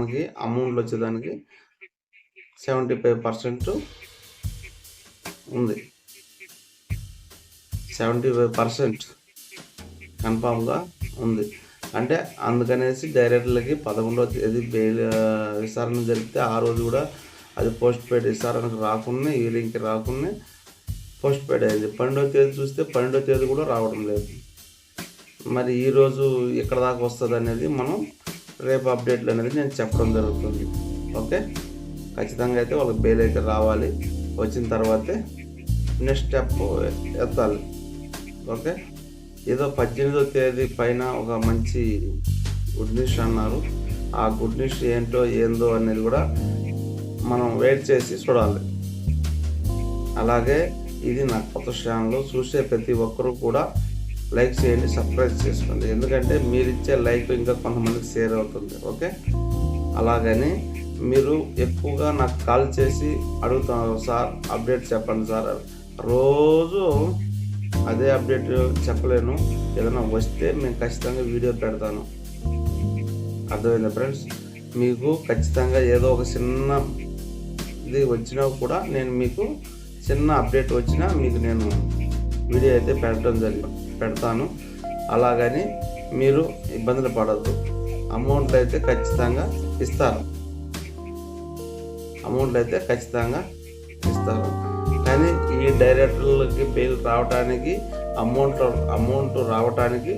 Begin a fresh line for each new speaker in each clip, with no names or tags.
మనకి అమౌంట్ వచ్చేదానికి seventy five percent ఉంది. సెవెంటీ ఫైవ్ పర్సెంట్ కన్ఫామ్గా ఉంది. అంటే అందుకనేసి డైరెక్టర్లకి పదకొండవ తేదీ బెయిల్ విచారణ జరిపితే ఆ రోజు కూడా అది పోస్ట్ పెయిడ్ విచారణకు రాకుండా ఈవినింగ్కి రాకుండా పోస్ట్ పెయిడ్ అయింది. పన్నెండవ తేదీ చూస్తే పన్నెండవ తేదీ కూడా రావడం లేదు. మరి ఈరోజు ఎక్కడ దాకా వస్తుంది అనేది మనం రేపు అప్డేట్లు అనేది నేను చెప్పడం జరుగుతుంది. ఓకే ఖచ్చితంగా అయితే వాళ్ళకి బెయిల్ అయితే రావాలి. వచ్చిన తర్వాతే నెక్స్ట్ స్టెప్ ఎత్తాలి. ఓకే ఏదో పద్దెనిమిదో తేదీ పైన ఒక మంచి గుడ్ న్యూస్ అన్నారు. ఆ గుడ్ న్యూస్ ఏంటో ఏందో అనేది కూడా మనం వెయిట్ చేసి చూడాలి. అలాగే ఇది నా కొత్త ఛానల్ చూసే ప్రతి ఒక్కరూ కూడా లైక్ చేయండి సబ్స్క్రైబ్ చేసుకోండి. ఎందుకంటే మీరు ఇచ్చే లైక్ ఇంకా కొంతమందికి షేర్ అవుతుంది ఓకే? అలాగని మీరు ఎక్కువగా నాకు కాల్ చేసి అడుగుతున్నారు సార్ అప్డేట్ చెప్పండి సార్. రోజు అదే అప్డేట్ చెప్పలేను. ఏదైనా వస్తే మేము ఖచ్చితంగా వీడియో పెడతాను. అర్థమైందా ఫ్రెండ్స్? మీకు ఖచ్చితంగా ఏదో ఒక చిన్న ఇది వచ్చినా కూడా నేను మీకు చిన్న అప్డేట్ వచ్చినా మీకు నేను వీడియో అయితే పెట్టడం జరిగింది. పెడతాను. అలాగని మీరు ఇబ్బందులు పడద్దు. అమౌంట్లు అయితే ఖచ్చితంగా ఇస్తారు అమౌంట్లు అయితే ఖచ్చితంగా ఇస్తారు కానీ ఈ డైరెక్టర్లకి బెయిల్ రావడానికి అమౌంట్ అమౌంట్ రావడానికి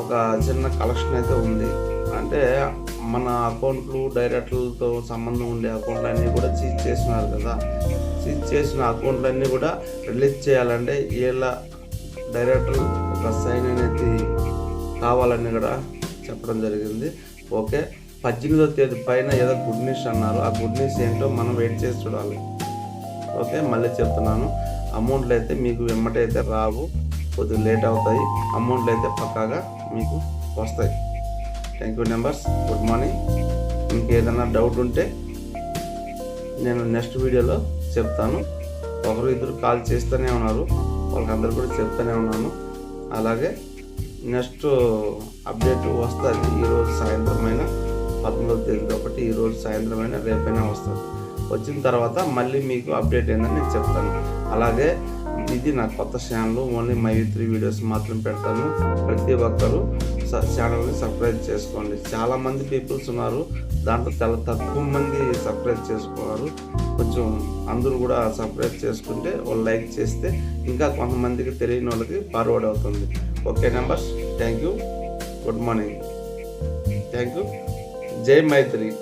ఒక చిన్న కలెక్షన్ అయితే ఉంది. అంటే మన అకౌంట్లు డైరెక్టర్లతో సంబంధం ఉండే అకౌంట్లు అన్నీ కూడా సీజ్ చేసినారు కదా. సీజ్ చేసిన అకౌంట్లన్నీ కూడా రిలీజ్ చేయాలంటే వీళ్ళ డైరెక్టర్ ఒక సైన్ అనేది కావాలని కూడా చెప్పడం జరిగింది. ఓకే పద్దెనిమిదో తేదీ పైన ఏదో గుడ్ న్యూస్ అన్నారు. ఆ గుడ్ న్యూస్ ఏంటో మనం వెయిట్ చేసి చూడాలి. ఓకే మళ్ళీ చెప్తున్నాను. అమౌంట్లు అయితే మీకు వెమ్మటే అయితే రావు. కొద్దిగా లేట్ అవుతాయి. అమౌంట్లు అయితే పక్కాగా మీకు వస్తాయి. Thank you numbers good morning ఇంకేదైనా డౌట్ ఉంటే నేను నెక్స్ట్ వీడియోలో చెప్తాను. ఒకరు ఇద్దరు కాల్ చేస్తూనే ఉన్నారు. వాళ్ళకందరూ కూడా చెప్తూనే ఉన్నాను. అలాగే నెక్స్ట్ అప్డేట్ వస్తుంది. ఈరోజు సాయంత్రమైన పదమూడవ తేదీ కాబట్టి ఈరోజు సాయంత్రమైన రేపైనా వస్తుంది. వచ్చిన తర్వాత మళ్ళీ మీకు అప్డేట్ ఏందని నేను చెప్తాను. అలాగే ఇది నా కొత్త channel only my three videos మాత్రం పెడతాను. ప్రతి ఒక్కరూ ఛానల్ని సబ్స్క్రైబ్ చేసుకోండి. చాలామంది పీపుల్స్ ఉన్నారు. దాంట్లో చాలా తక్కువ మంది సబ్స్క్రైబ్ చేసుకున్నారు కొంచెం అందరూ కూడా సబ్స్క్రైబ్ చేసుకుంటే వాళ్ళు లైక్ చేస్తే ఇంకా కొంతమందికి తెలియని వాళ్ళకి ఫార్వర్డ్ అవుతుంది. Okay numbers thank you. Good morning. Thank you. జై మైత్రి.